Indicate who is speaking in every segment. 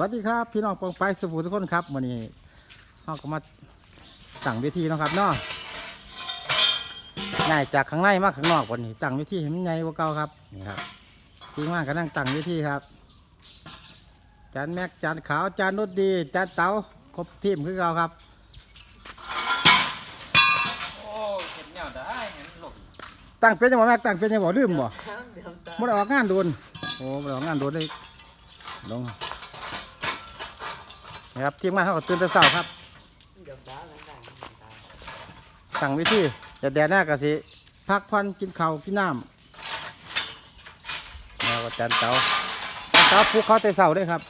Speaker 1: วัสดีครับ พี่น้องปองไปสุภูทุกคนครับวันนี้เราก็มาตั้งเวทีเนาะครับเนาะง่ายจากข้างในมาข้างนอกวันนี้ตั้งเวทีให้มันใหญ่กว่าเก่าครับนี่ครับทีมงานก็นั่งตั้งเวทีครับจานแม็กจานขาวจานนุดดีจานเต๋าครบทีมคือเก่าครับ
Speaker 2: โอ้เห็นเนี่ยได้งั้นหลบ
Speaker 1: ตั้งเป็นยังบ่แม็กตั้งเป็นยังบ่ลืมบ่
Speaker 3: เดี๋ยวตา
Speaker 1: บ่ได้ออกงานโดนโอ้บ่ได้ออกงานโดนเลยลง นะครับทีมงานเขาก็ตื่นแต่เช้าครับสั่งวิธีแต่แดดหน้ากะสิพักผ่อนกินข้าวกินน้ำแล้วก็จันเตาเตาปลูกเขาแต่เสาด้วยครับ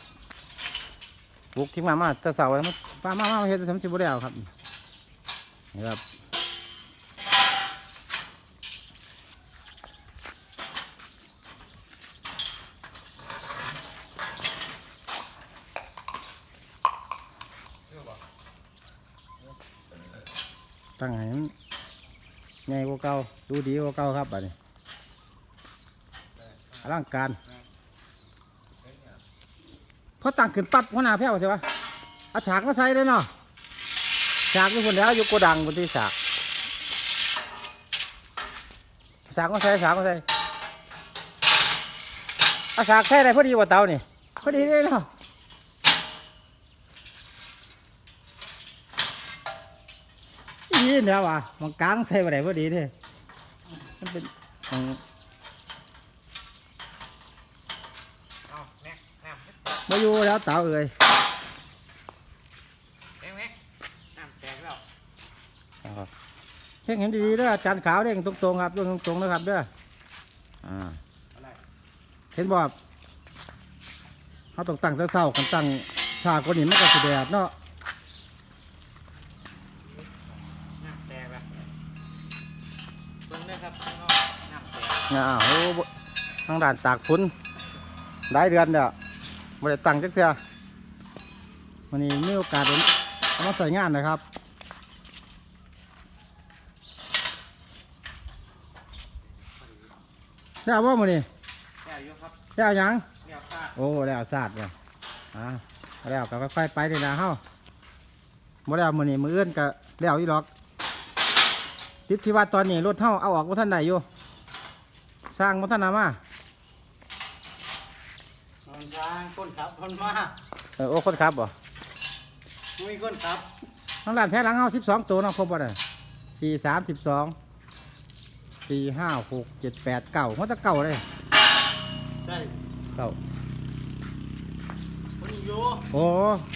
Speaker 1: ปลูกทิ้งมามาแต่เสาแล้วมันป้ามามาเฮ็ดทำสิบุได้เอาครับนะครับ ตั้งให้มันใหญ่กว่าเก่าดูดีกว่าเก่าครับบัดนี้อลังการเขาตั้งขึ้นปั๊บหัวหน้าแพ้วใช่ปะอาฉากมาใส่เลยเนาะฉากอยู่คนแล้วอยู่โกดังบนที่ฉากฉากมาใส่ฉากมาใส่อาฉากใส่ได้พอดีว่าเตานี่พอดีเลยเนาะ เนี่ยว่ะมันกลางใส่ไปไหนพอดีเด้มันเป็นของ
Speaker 2: เอาแม็กน้ำ
Speaker 1: มาอยู่แล้วเตาเอ่ย
Speaker 2: แม็กแม็กน้ำแตกแล้ว
Speaker 1: เพ่งเห็นดีๆเด้อจานขาวเด้งตรงๆครับเรื่องตรงๆนะครับเด้ออ่าเห็นบ่ครับเขาต้องตั้งเศร้ากันตั้งชากคนนี้มันก็สิแดดเนาะำ
Speaker 2: แตกอ่า
Speaker 1: โอ้บ่ทางด่านตากฝนหลายเดือนเด้อไม่ได้ตั้งจักเทื่อวันนี้มีโอกาสเอามาใส่งานนะครับแล้วว่ามื้อนี้
Speaker 2: แย่อยู่ครับ
Speaker 1: แล้วหยัง
Speaker 2: เรียบคาด
Speaker 1: โอ้แล้วศาสตร์เนี่ยอ่าแล้วก็ค่อยๆไปเลยนะเฮาบ่แล้วมื้อนี้มื้ออื่นก็แล้วอีหรอกติดที่ว่าตอนนี้รถเฮาเอาออกบ่ทันได้อยู่ สร้างบ่ทันเอามา
Speaker 3: นอนทางคนขับคนมา
Speaker 1: เออโอ้คนขับบ่
Speaker 3: มีคนขับ
Speaker 1: ทางด้านแพ้หลังเฮา12ตัวเนาะครบบ่ได้4 3 12 4 5 6 7 8 9มันจะเก่าเลย
Speaker 3: ใช่
Speaker 1: เก่า
Speaker 3: คนอยู่
Speaker 1: โอ้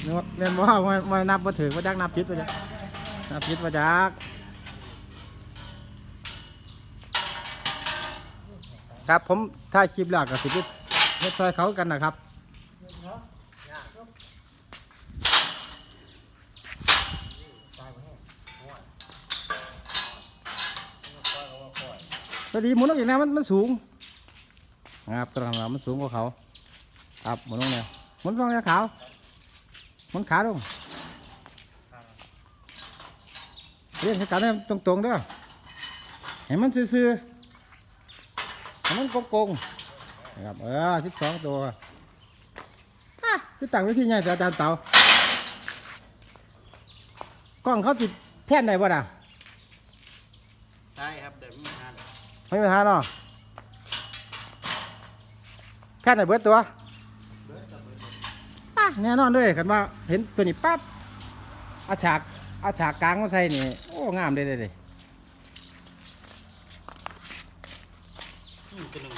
Speaker 1: นึกว่าเรียนบ่ว่าว่านับบ่ถึงว่าจักนับผิดว่าจักนับผิดว่าจัก ครับผมถ่ายคลิปแล้วกับสิบเฮ็ดซอยเขากันนะครับตอนนี้หมุนออกอย่างนี้มันมันสูงนะครับตรงนั้นมันสูงกว่าเขา ครับหมุนลงเนี่ยหมุนลงเนี่ยขาวหมุนขาลงเรียนให้กันให้ตรงๆเด้อให้มันซื่อๆ มันโกงๆนะครับเออสิบสองตัวอะที่ตั้งไว้ที่ไงแต่อาจารย์เต่ากล้องเขาติดแผ่นไหนบ่ด่ะ
Speaker 3: ใช่ครับเดี๋ยวมีงาน
Speaker 1: ไม่มีปัญหาเนาะแค่ไหนเบิดตัวอะแน่นอนเลยกันว่าเห็นตัวนี้ปั๊บเอาฉากเอาฉากกลางมาใส่นี่โอ้งามเลยเลย เลย
Speaker 3: อืมตัวหนึ่ง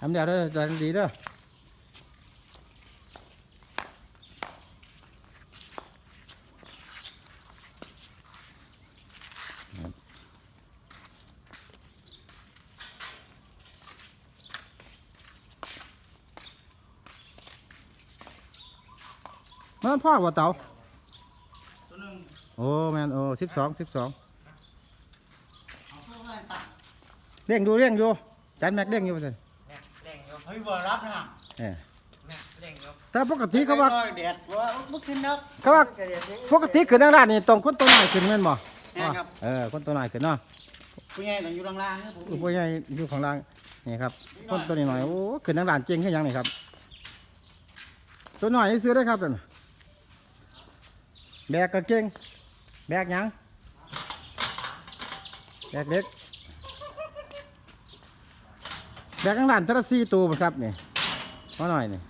Speaker 1: ทำเดี๋ยวเด้อจดีเด้อ มันพ่อว่าเต่า
Speaker 3: ตัวหนึ่ง
Speaker 1: โอ้แมนโอ้สิบสองสิบสอง
Speaker 3: เอาเข้ามาตัด
Speaker 1: เร่งดูเร่งดูจันแม็กเร่งอยู่ไปสิ
Speaker 2: แม็กเร่งอยู่
Speaker 3: เฮ้ยบ่รับนะ
Speaker 1: เออ
Speaker 2: แม็กเร่งอยู่
Speaker 1: แต่ปกติเขาว่า
Speaker 3: แดดว่าบ่ขึ้นนัก
Speaker 1: เขาว่าปกติขึ้นทางด้านนี่ตรงคนตัวน้อยขึ้นแม่นบ่
Speaker 3: แม่นครับ
Speaker 1: เออคนตัวน้อยขึ้นเนาะโอ้
Speaker 3: ผู้ใหญ่ต้องอยู่ล่างๆนะผม
Speaker 1: อุปยายอยู่ข้างล่างนี่ครับคนตัวนี้หน่อยโอ้ขึ้นทางด่านเก่งขึ้นยังนี่ครับตัวหน่อยนี่ซื้อได้ครับนั่นน่ะ แบกก็เก่งแบกยังแบกเล็กแบกข้างด่านเทาละสี่ตัวครับนี่มาหน่อยนี่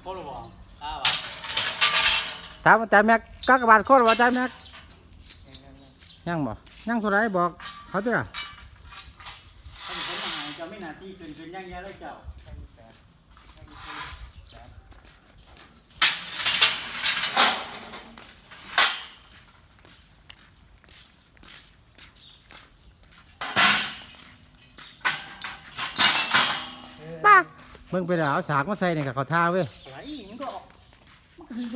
Speaker 3: โคตรบอกอ้าวะ
Speaker 1: ถามอาจารย์แม็กกักบาทโคตรว่าอาจารย์แม็กยังบ่ ยังเท่าไรบอกเขาเถอะ
Speaker 3: ถ้าเป็นคนหายจะไม่หนาที่เกินเกินย่างเงี้ยแล้วเจ้า
Speaker 1: ป้ามึงไปเอาฉากมาใส่เนี่ยกับเขาท่าเว้ย
Speaker 3: อะไรมันก็ออก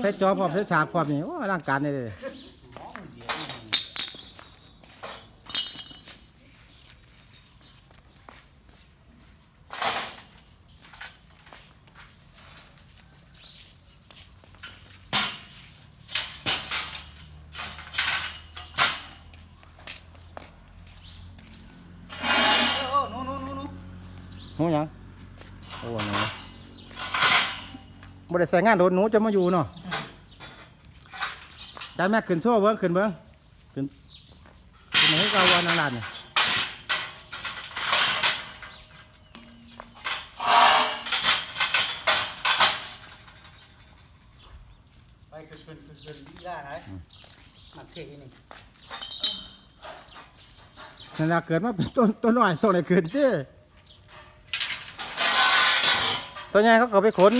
Speaker 1: ใส่จอพร้อมใส่ฉากพร้อมนี่โอ้ร่างการนี่เลย
Speaker 3: หมอคนเดียว โอ้โน้โน้โน้โน้
Speaker 1: หนูหยังโอ้หนูบ่ได้ใส่งานโดนหนูจะมาอยู่เนาะอาจารย์แม็กขึ้นโซ่เบิ้งขึ้นเบิ้งขึ้นขึ้นมาให้เกาวันนานๆนี่
Speaker 3: ไปขึ้นขึ้นขึ้นขึ้นอีล่าไหนหมักเท่นี่
Speaker 1: นั่นแหละเกิดมาเป็นต้นต้นน้อยส่งไหนขึ้นสิ ตัวใหญ่เขาก็ไปขน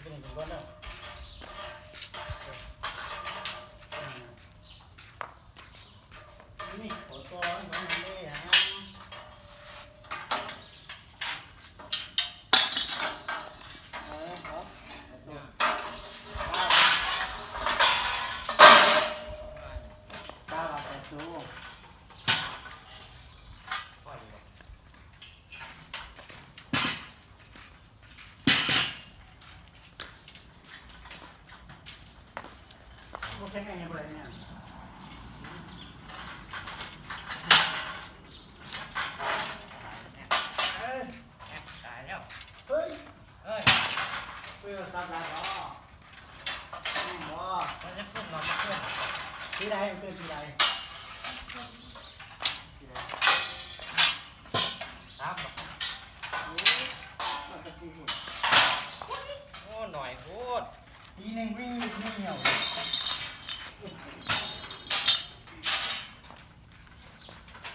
Speaker 3: เป็นอย่างนี้ก่อนเนาะนี่ขอตัวน้องนี่ฮะเออครับตาบาดแต่ตัว โอเคไงบ่ได้เนี่ย เอ้ย
Speaker 2: ตายแล้ว
Speaker 3: เฮ้ย
Speaker 2: เอ้ย
Speaker 3: เพื่ อซับลายบ่นี่บ่
Speaker 2: มันจะขึ้นนอนจะขึ้น
Speaker 3: ที่ใดเพื่อที่ใดที่ใด
Speaker 2: สามบอก
Speaker 3: โอ้ยมันจะตีหุ่น
Speaker 2: โอ้หน่อยโคตร
Speaker 3: ทีหนึงวิ่งไม่เหี่ยว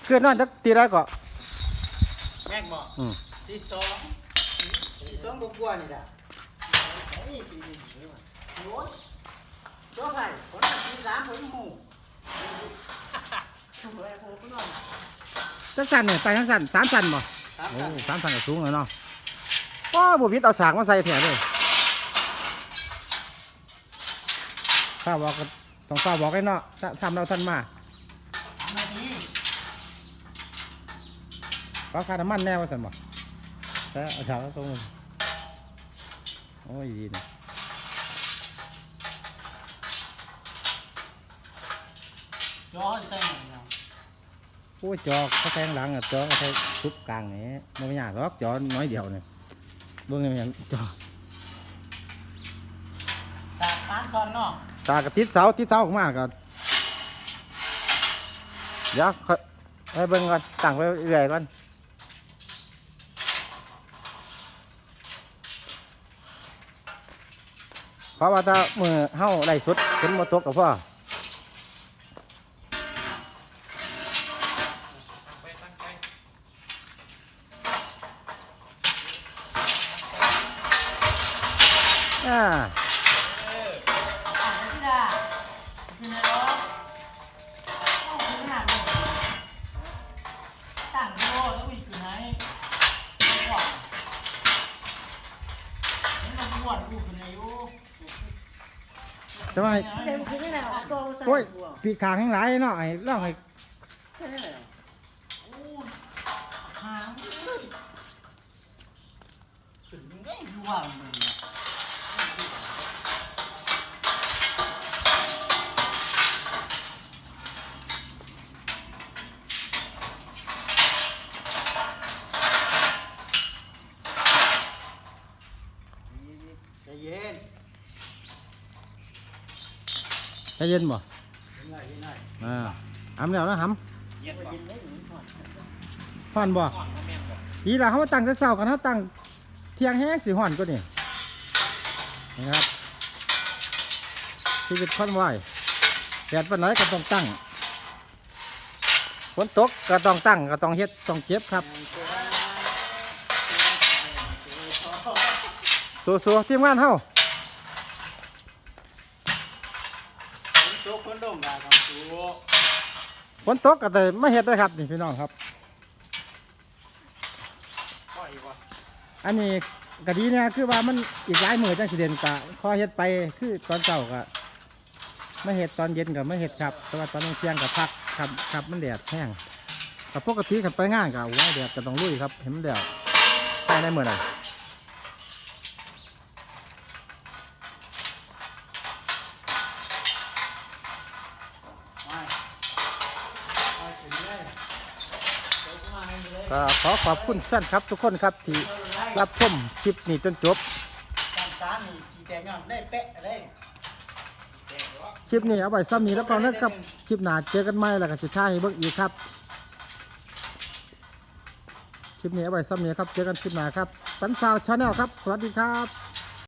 Speaker 1: ขึ้นนอนจักตีได้ก็
Speaker 3: แม่งบ่
Speaker 1: อืม
Speaker 3: ที่สองที่สองก็กลัวนี่ล่ะ เฮ้ยปีนี้นี่ว่ะโอ้ยตัวใครคนนั้นที่สามคนหมู่ทำอะไรผมก็นอน
Speaker 1: จักสันเนี่ยไปทั้งสันสามสันบ่
Speaker 3: ครับ
Speaker 1: โอ้สามสันก็สูงเลยเนาะว้าบุพิษเอาฉากมาใส่แถวเลยข้าบอกก็ต้องข้าบอกให้เนาะถ้าทำเราท่านมา
Speaker 3: สามนาที
Speaker 1: ขอค่าน้ำมันแน่ว่าสันบ่แต่เอาฉากมาตรงนี้ โอ้ยดีนะ
Speaker 3: ย้อนใส่หน่อยเนาะ
Speaker 1: โอ้ยจอกเขาแทงหลังอะจอกเขาแทงทุบกลางนี่มันไม่ยากหรอกจอน้อยเดียวเนี่ยเบิ่งนี่มันหยังจอ
Speaker 3: สาดปานก่อนเนาะ
Speaker 1: ตากระติดเสาติดเสาออกมาก็เดี๋ยวค่อยให้เบิ่งก่อนตั้งไว้เรื่อยก่อน เพราะว่าถ้ามือเฮาไล่สุดฝนมาตกกับพ่อ
Speaker 2: ตั้งไปตั้งไป
Speaker 1: อ่า
Speaker 2: เออ
Speaker 3: อะพี่ดาพี่ดาต้องขึ้นหน้าเลยตั้งโลแล้ววิ่งขึ้นไหนว้าวนี่มันอ้วนกูขึ้นไหนอยู่
Speaker 1: แต่ว่าให้
Speaker 3: เต็มขึ้นไม่ได้หรอกตัวใส่
Speaker 1: โอ้ย
Speaker 3: บัว
Speaker 1: ปีกขางแห้งหลายเนาะไอ้เล่าให้
Speaker 3: ใช่ไหมโอ้ยหางเลยขึ้นยังไงอยู่ว่ามึงเนี่ยใจเย็น
Speaker 1: ใจเย็นบ่
Speaker 3: อ่า
Speaker 1: หำแล้วนะห
Speaker 2: เย็น
Speaker 3: ใจ
Speaker 2: บ่
Speaker 3: เย็นไม่หนีก่อนำ
Speaker 1: ห่อนบ่
Speaker 2: อ
Speaker 1: ทีละเขาตั้งแต่เช้ากันเขาตั้งเทียงแห้งสิห่อนก็นี่นะครับชีวิตคนไหวแดดวันไหนก็ต้องตั้งฝนตกก็ต้องตั้งก็ต้องเฮ็ดต้องเก็บครับสู้ๆทีมงานเฮา
Speaker 3: โจ๊กคนดมได้ครับ
Speaker 2: ดู
Speaker 1: ฝนตกก็ได้มาเฮ็ดได้ครับนี่พี่น้องครับ
Speaker 2: อั
Speaker 1: นนี้ก็ดีเนี่ยคือว่ามันอีกหลายมือจังสิเด่นกะขอเฮ็ดไปคือตอนเช้าก็มาเฮ็ดตอนเย็นก็มาเฮ็ดครับ แต่ว่าตอนเที่ยงก็พักครับครับมันแดดแห้งกับปกติขันไปงานก็โอ้แดดก็ต้องลุยครับเห็นมันแดดใช่ได้มือไหน
Speaker 3: ไม่ไม่ถึงเลยโจ๊ ก็
Speaker 1: ขอขอบคุณแฟนครับทุกคนครับที่รับชมคลิปนี้จนจ
Speaker 2: บ
Speaker 1: คลิปนี้เอาไว้ซ้ำนี้แล้วก่อนนะครับคลิปหน้าเจอกันใหม่แล้วก็สุดท้ายให้เบิ่งอีกครับคลิปนี้เอาไว้ซ้ำนี้ครับเจอกันคลิปหน้าครับสันสาวชาแนลครับ สวัสดีครับ